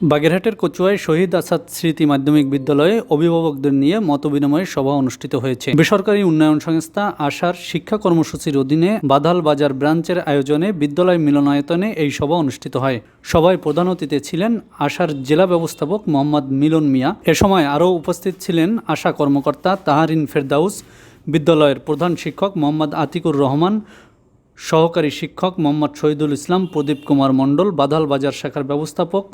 বাগেরহাটের কচুয়ায় শহীদ আসাদ স্মৃতি মাধ্যমিক বিদ্যালয়ে অভিভাবকদের নিয়ে মতবিনিময় সভা অনুষ্ঠিত হয়েছে। বেসরকারি উন্নয়ন সংস্থা আশার শিক্ষা কর্মসূচির অধীনে বাদাল বাজার ব্রাঞ্চের আয়োজনে বিদ্যালয় মিলনায়তনে এই সভা অনুষ্ঠিত হয়। সভায় প্রধান অতিথি ছিলেন আশার জেলা ব্যবস্থাপক মোহাম্মদ মিলন মিয়া। এ সময় আরও উপস্থিত ছিলেন আশা কর্মকর্তা তাহারিন ফেরদাউস, বিদ্যালয়ের প্রধান শিক্ষক মোহাম্মদ আতিকুর রহমান, সহকারী শিক্ষক মোহাম্মদ শহীদুল ইসলাম, প্রদীপ কুমার মণ্ডল বাদাল বাজার শাখার ব্যবস্থাপক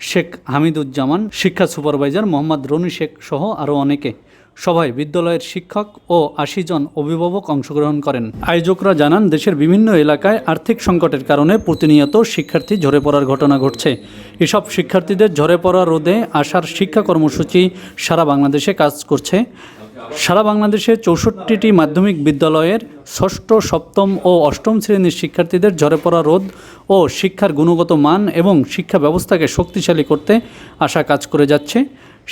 শেখ হামিদুজ্জামান, শিক্ষা সুপারভাইজার মোহাম্মদ রনি শেখ সহ আরও অনেকে। সবাই বিদ্যালয়ের শিক্ষক ও আশি জন অভিভাবক অংশগ্রহণ করেন। আয়োজকরা জানান, দেশের বিভিন্ন এলাকায় আর্থিক সংকটের কারণে প্রতিনিয়ত শিক্ষার্থী ঝরে পড়ার ঘটনা ঘটছে। এসব শিক্ষার্থীদের ঝরে পড়া রোধে আসার শিক্ষা কর্মসূচি সারা বাংলাদেশে কাজ করছে। সারা বাংলাদেশে চৌষট্টিটি মাধ্যমিক বিদ্যালয়ের ষষ্ঠ, সপ্তম ও অষ্টম শ্রেণির শিক্ষার্থীদের ঝরে পড়া রোধ ও শিক্ষার গুণগত মান এবং শিক্ষা ব্যবস্থাকে শক্তিশালী করতে আশা কাজ করে যাচ্ছে।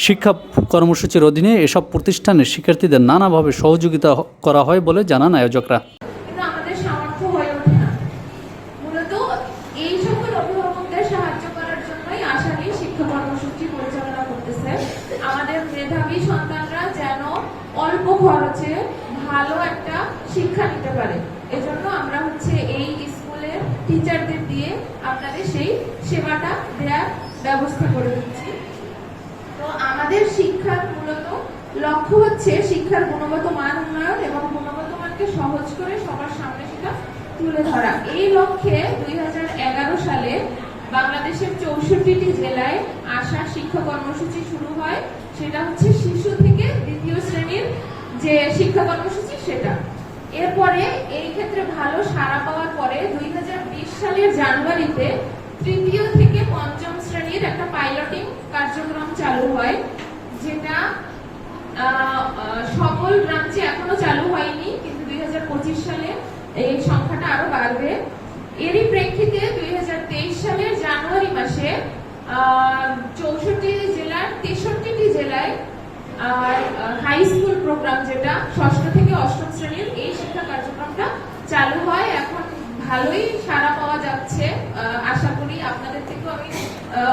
শিক্ষা কর্মসূচির অধীনে এসব প্রতিষ্ঠানের শিক্ষার্থীদের নানাভাবে সহযোগিতা করা হয় বলে জানান আয়োজকরা। আমাদের মেধাবী সন্তানরা যেন অল্প খরচে ভালো একটা শিক্ষা নিতে পারে। এজন্য আমরা হচ্ছে এই স্কুলের টিচারদের দিয়ে আপনাদের সেই সেবাটা দেওয়ার ব্যবস্থা করে দিচ্ছি। তো আমাদের শিক্ষার মূলত লক্ষ্য হচ্ছে শিক্ষার গুণগত মান উন্নয়ন এবং গুণগত মানকে সহজ করে সবার সামনে সেটা তুলে ধরা। এই লক্ষ্যে দুই হাজার এগারো সালে বাংলাদেশের চৌষট্টিটি জেলায় আশা শিক্ষা কর্মসূচি শুরু হয়। সেটা হচ্ছে শিশু থেকে শ্রেণির যে শিক্ষা কর্মসূচি সেটা। এরপরে এই ক্ষেত্রে ভালো সাড়া পাওয়ার পরে দুই সালের জানুয়ারিতে তৃতীয় থেকে পঞ্চম শ্রেণির একটা পাইলটিং কার্যক্রম চালু হয়, যেটা সকল ব্রাঞ্চে এখনও চালু হয়নি, কিন্তু দুই হাজার পঁচিশ সালে এই সংখ্যাটা আরও বাড়বে। এরই প্রেক্ষিতে দুই হাজার তেইশ সালের জানুয়ারি মাসে চৌষট্টি জেলার তেষট্টিটি জেলায় হাই স্কুল প্রোগ্রাম যেটা, ষষ্ঠ থেকে অষ্টম শ্রেণির এই শিক্ষা কার্যক্রমটা চালু হয়। এখন ভালোই সাড়া পাওয়া যাচ্ছে। আশা করি আপনাদের থেকেও আমি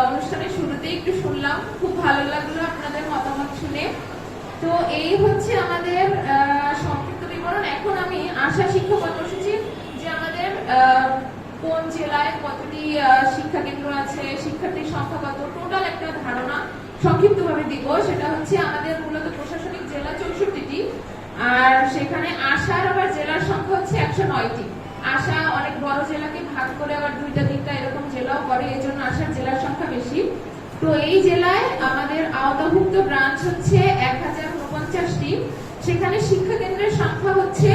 অনুষ্ঠানের শুরুতে একটু শুনলাম। খুব ভালো লাগল আপনাদের মতামত শুনে। তো এই হচ্ছে আমাদের সংক্ষিপ্ত বিবরণ। এখন আমি আশা শিক্ষা কর্মসূচি যে আমাদের কোন জেলায় কতটি শিক্ষা কেন্দ্র আছে, শিক্ষার্থীর সংখ্যা কত, টোটাল একটা ধারণা সংক্ষিপ্তভাবে দিব, সেটা হচ্ছে আমাদের মূলত প্রশাসনিক জেলা চৌষট্টিটি, আর সেখানে আশার আবার জেলার সংখ্যা হচ্ছে একশো নয়টি। আশা অনেক বড় জেলাকে ভাগ করে আবার দুইটা তিনটা এরকম জেলাও করে এই জন্য আশার জেলার সংখ্যা বেশি। তো এই জেলায় আমাদের আওতাভুক্ত ব্রাঞ্চ হচ্ছে এক হাজার উনপঞ্চাশটি। সেখানে শিক্ষা কেন্দ্রের সংখ্যা হচ্ছে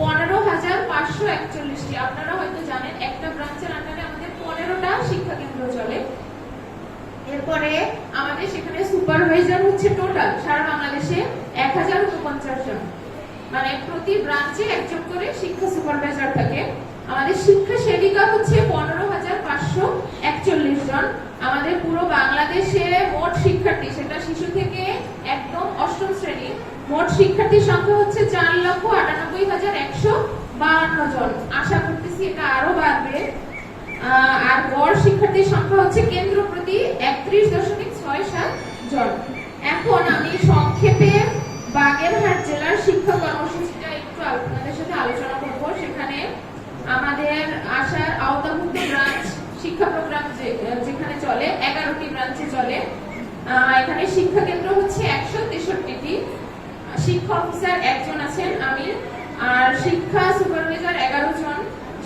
পনেরো হাজার পাঁচশো একচল্লিশটি। আপনারা হয়তো জানেন, একটা ব্রাঞ্চের আন্ডারে আমাদের পনেরোটা শিক্ষা কেন্দ্র চলে। এরপরে আমাদের সেখানে সুপারভাইজার হচ্ছে টোটাল সারা বাংলাদেশে এক হাজার উনপঞ্চাশ জন। মানে প্রতি ব্রাঞ্চে একজন করে শিক্ষা সুপারভাইজার থাকে। আমাদের শিক্ষা সেবিকা হচ্ছে পনেরো হাজার পাঁচশো একচল্লিশ জন। আমাদের পুরো বাংলাদেশে মোট শিক্ষার্থী, সেটা শিশু থেকে একদম অষ্টম শ্রেণি, মোট শিক্ষার্থীর সংখ্যা হচ্ছে চার লক্ষ আটানব্বই হাজার একশো বাউন্ন জন। আশা করতেছি এটা আরও বাড়বে। আর গড় শিক্ষার্থীর সংখ্যা হচ্ছে কেন্দ্র প্রতি একত্রিশ দশমিক ছয় সাত জন। এখন আমি সংক্ষেপে বাগেরহাট জেলার শিক্ষা কর্মসূচিটা একটু আপনাদের সাথে আলোচনা করব। সেখানে আমাদের আশার আওতাভুক্ত ব্রাঞ্চ, শিক্ষা প্রোগ্রাম যেখানে চলে, এগারোটি ব্রাঞ্চে চলে। এখানে শিক্ষা কেন্দ্র হচ্ছে একশো তেষট্টিটি। শিক্ষা অফিসার একজন আছেন আমি আর শিক্ষা সুপারভাইজার এগারো জন।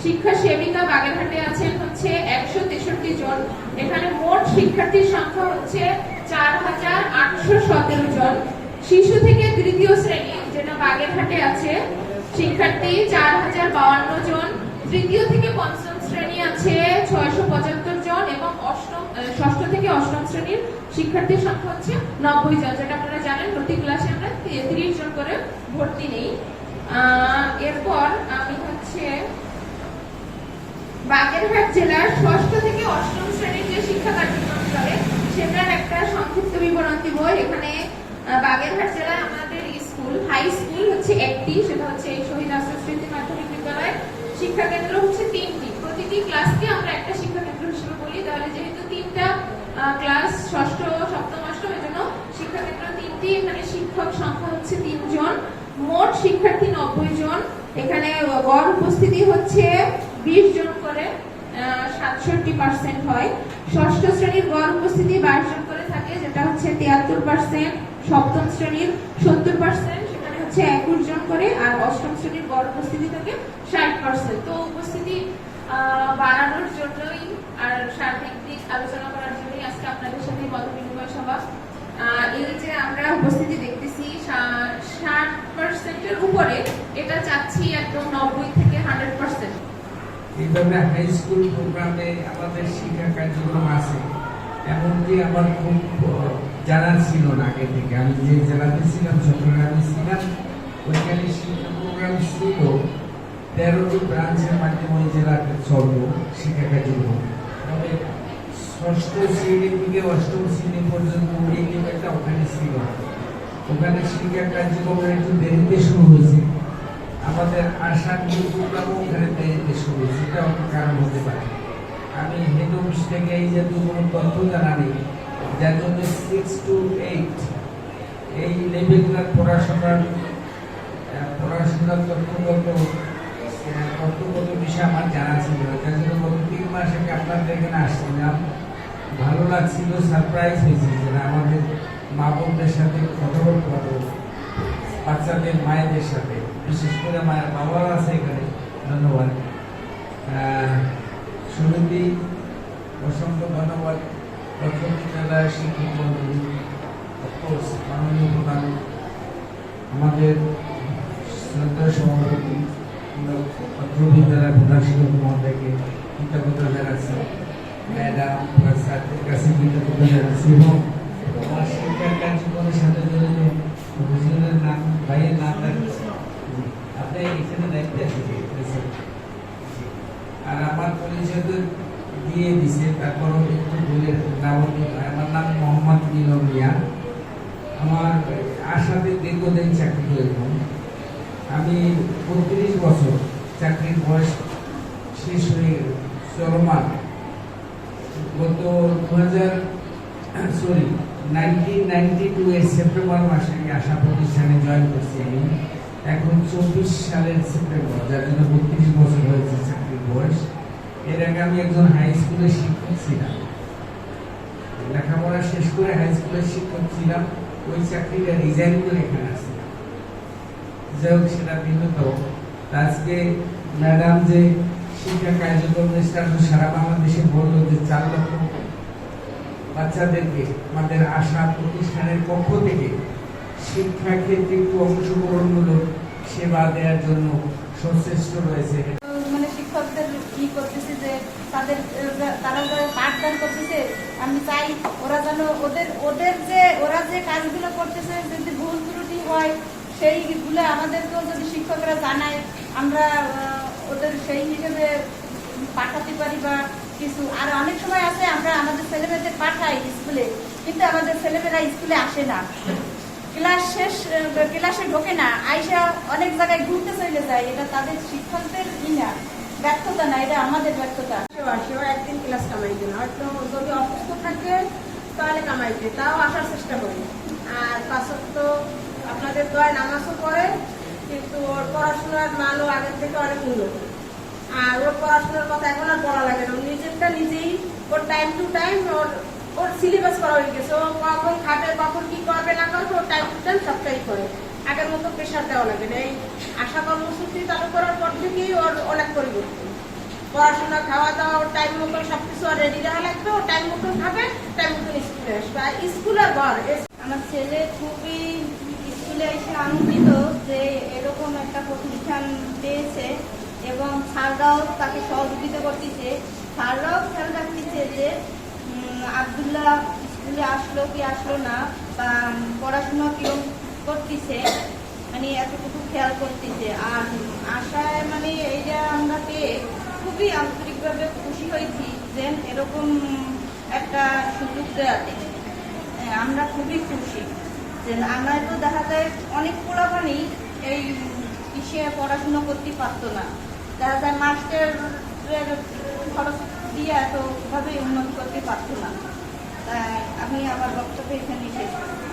শিক্ষা সেবিকা বাগেরহাটে আছেন হচ্ছে একশো তেষট্টি জন। এখানে মোট শিক্ষার্থীর সংখ্যা হচ্ছে চার হাজার আটশো সতেরো জন। শিশু থেকে তৃতীয় শ্রেণি যেটা বাগেরহাটে আছে, শিক্ষার্থী চার হাজার বাউান্ন জন। তৃতীয় থেকে পঞ্চম শ্রেণি আছে ছয়শো পঁচাত্তর জন এবং অষ্টম ষষ্ঠ থেকে অষ্টম শ্রেণির শিক্ষার্থীর সংখ্যা হচ্ছে নব্বই জন, যেটা আপনারা জানেন প্রতি ক্লাসে আমরা তিরিশ জন করে ভর্তি নেই। এরপর আমি হচ্ছে বাগেরহাট জেলার ষষ্ঠ থেকে অষ্টম শ্রেণির যে শিক্ষা কার্যক্রম চলে, সেটার একটা সংক্ষিপ্ত বিবরণ দিব। এখানে বাগেরহাট জেলায় আমাদের স্কুল। হাই স্কুল হচ্ছে একটি, সেটা হচ্ছে শহীদ আসাদ স্মৃতি মাধ্যমিক বিদ্যালয়। শিক্ষা কেন্দ্র হচ্ছে তিনটি। প্রতিটি ক্লাসকে আমরা একটা শিক্ষা কেন্দ্র হিসেবে বলি। তাহলে যেহেতু তিনটা ক্লাস, ষষ্ঠ, সপ্তম, অষ্টম এর জন্য শিক্ষাক্ষেত্র তিনটি, এখানে শিক্ষক সংখ্যা হচ্ছে তিনজন। মোট শিক্ষার্থী নব্বই জন। এখানে গড় উপস্থিতি হচ্ছে বিশ জন করে সাতষট্টি পার্সেন্ট হয়। ষষ্ঠ শ্রেণির গড় উপস্থিতি বাইশ জন করে থাকে, যেটা হচ্ছে তিয়াত্তর পার্সেন্ট সপ্তম শ্রেণির সত্তর পার্সেন্ট সেখানে হচ্ছে একুশ জন করে, আর অষ্টম শ্রেণির গড় উপস্থিতি থাকে ষাট পার্সেন্ট তো উপস্থিতি বাড়ানোর জন্যই আর সার্বিক দিক আলোচনা করার জন্যই আজকে আপনাদের সাথে মত বিনিময় সভা। এই যে আমরা উপস্থিতি দেখতেছি ষাট পার্সেন্টের উপরে এটা চাচ্ছি একদম নব্বই থেকে হান্ড্রেড হাই স্কুল প্রোগ্রামে আমাদের শিক্ষা কার্যক্রম আছে। এমনকি আমার খুব জানা ছিল না আগে থেকে। আমি যে জেলাতে ছিলাম, চট্টগ্রামে ছিলাম, ওইখানে শিক্ষা প্রোগ্রাম ছিল। তেরোটি ব্রাঞ্চের মাধ্যমে ওই জেলাতে চলব শিক্ষা কার্যক্রম। তবে ষষ্ঠ শ্রেণি থেকে অষ্টম শ্রেণি পর্যন্ত লেভেলটা ওখানে ছিল। ওখানে শিক্ষা কার্যক্রম একটু দেরিতে শুরু হয়েছে। আমাদের আশা প্রোগ্রামও ওখানে শুরু অনেক কারণ হতে পারে। আমি হেড অফিস থেকে এই যে কোনো তথ্য জানা নেই যার জন্য সিক্স টু এইট এই লেভেলগুলোর পড়াশোনার পড়াশোনার তথ্যগত তথ্যগত বিষয় আমার জানা ছিল। যার জন্য গত তিন মাস আগে আপনাদের এখানে আসছিলাম। ভালো লাগছিল সারপ্রাইজ হয়েছে যে আমাদের মা বোনদের সাথে কথা বলতে পারব। বাচ্চাদের মায়েদের সাথে, বিশেষ করে মায়ের বাবারা আছে এখানে, ধন্যবাদ। শুরুতেই অসংখ্য ধন্যবাদ। প্রথম বিদ্যালয় শিক্ষক মন্ডলী অফকোর্স মাননীয় প্রধান, আমাদের শ্রদ্ধা সভাপতি অত্র বিদ্যালয়ের প্রধান শিক্ষক মহোদয়কে কৃতজ্ঞতা জানাচ্ছি। ম্যাডাম কাছে কৃতজ্ঞতা জানাচ্ছি এবং আমার শিক্ষা কার্যক্রমের সাথে জড়িত নাম ভাইয়ের নাম আপনি এখানে দায়িত্বে আছেন আর আমার পরিচয় দিয়ে দিছে তারপরও একটু নাম আমার নাম মোহাম্মদ মিয়া আমার আশাতে দীর্ঘদিন চাকরি করেছিলাম আমি বত্রিশ বছর চাকরির বয়স শেষ হয়ে গত দু হাজার সরি সেপ্টেম্বর মাসে আমি আশা প্রতিষ্ঠানে জয়েন করছি আমি। এখন চব্বিশ সালের সেপ্টেম্বর, যার জন্য বত্রিশ বছর হয়েছে চাকরির বয়স। এর আগে আমি একজন হাই স্কুলের শিক্ষক ছিলাম। লেখাপড়া শেষ করে হাই স্কুলের শিক্ষক ছিলাম। ওই চাকরিটা রিজাইন করে এখানে আসছিলাম যাই হোক, সেটা ভিন্নত আজকে ম্যাডাম যে শিক্ষা কার্যক্রম স্টার্ট সারা বাংলাদেশে বলল যে চার লক্ষ বাচ্চাদেরকে আমাদের আশা প্রতিষ্ঠানের পক্ষ থেকে শিক্ষা ক্ষেত্রে একটু অংশগ্রহণমূলক সেবা দেওয়ার জন্য সচেষ্ট রয়েছে। মানে হয় আমরা ওদের সেই হিসেবে পাঠাতে পারি বা কিছু। আর অনেক সময় আছে, আমরা স্কুলে, কিন্তু আমাদের ছেলেমেয়েরা স্কুলে আসে না। ক্লাস শেষ ক্লাসে ঢোকে না, আইসা অনেক জায়গায় ঘুরতে চলে যায়। এটা তাদের শিক্ষকদের ই না, ব্যর্থতা না, এটা আমাদের ব্যর্থতা। সেও একদিন ক্লাস কামাইতে না হয়তো যদি অসুস্থ থাকে, তাহলে কামাইতে তাও আসার চেষ্টা করি। আর পাশত তো আপনাদের দয় নামাজও পড়ে, কিন্তু ওর পড়াশোনার মানও আগের থেকে অনেক উন্নত। আর ওর পড়াশোনার কথা এখন আর পড়া লাগে না। নিজেরটা নিজেই, ওর টাইম টু টাইম ওর ওর সিলেবাস করা হয়ে গেছে। ও কখন খাবে, কখন কি করবে না করবে, ওর টাইম টু টাইম সবটাই করে। আগের মতো প্রেশার দেওয়া লাগে না। এই আশা কর্মসূচি চালু করার পর থেকেই ওর অনেক পরিবর্তন। পড়াশোনা খাওয়া দাওয়া ওর টাইম মতো সবকিছু আর রেডি রাখা লাগবে। ও টাইম মতো খাবে টাইম মতো স্কুলে আসবে। আর স্কুল আর ঘর আমার ছেলে খুবই স্কুলে এসে আনন্দিত যে এরকম একটা প্রতিষ্ঠান পেয়েছে এবং স্যাররাও তাকে সহযোগিতা করতেছে। স্যাররাও খেয়াল রাখতেছে যে আবদুল্লাহ স্কুলে আসলো কি আসলো না, বা পড়াশোনা কিরম করতেছে মানে এতটুকু খেয়াল করতেছে। আর আশায় মানে এইটা আমরা পেয়ে খুবই আন্তরিকভাবে খুশি হয়েছি যে এরকম একটা সুযোগ দেওয়াতে আমরা খুবই খুশি। যে আমরা তো দেখা যায় অনেক পোলাপানি এই ইসে পড়াশোনা করতে পারতো না। দেখা যায় মাস্টারের খরচ দিয়ে এতভাবে উন্নতি করতে পারত না। তাই আমি আমার বক্তব্য এখানে শেষ করি